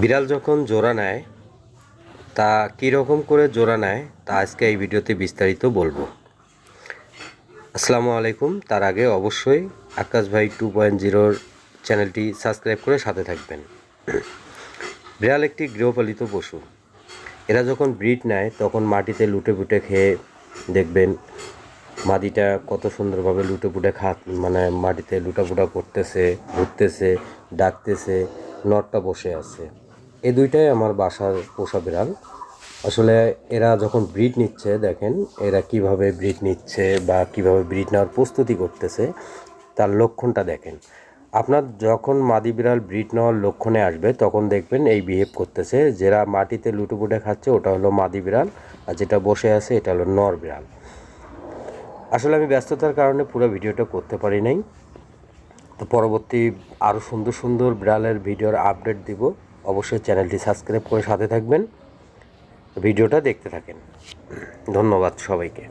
বিড়াল যখন জোড়া নেয়, তা কীরকম করে জোড়া নেয়, তা আজকে এই ভিডিওতে বিস্তারিত বলব। আসসালামু আলাইকুম, তার আগে অবশ্যই আকাশ ভাই টু পয়েন্ট জিরোর চ্যানেলটি সাবস্ক্রাইব করে সাথে থাকবেন। বিড়াল একটি গৃহপালিত পশু। এরা যখন ব্রিড নেয়, তখন মাটিতে লুটে পুটে খেয়ে দেখবেন মাদিটা কত সুন্দরভাবে লুটে পুটে খা মানে মাটিতে লুটাপুটা করতেছে ঘুরতেছে ডাকতেছে, নটটা বসে আছে। এই দুইটাই আমার বাসার পোষা বিড়াল। আসলে এরা যখন ব্রিড নিচ্ছে, দেখেন, এরা কীভাবে ব্রিড নিচ্ছে বা কীভাবে ব্রিড নেওয়ার প্রস্তুতি করতেছে, তার লক্ষণটা দেখেন। আপনার যখন মাদি বিড়াল ব্রিড নেওয়ার লক্ষণে আসবে, তখন দেখবেন এই বিহেভ করতেছে। যারা মাটিতে লুটুপুটে খাচ্ছে, ওটা হলো মাদি বিড়াল, আর যেটা বসে আছে, এটা হলো নর বিড়াল। আসলে আমি ব্যস্ততার কারণে পুরো ভিডিওটা করতে পারি নাই। তো পরবর্তী আরও সুন্দর সুন্দর বিড়ালের ভিডিওর আপডেট দিব। অবশ্যই চ্যানেলটি সাবস্ক্রাইব করে সাথে থাকবেন। ভিডিওটা দেখতে থাকেন। ধন্যবাদ সবাইকে।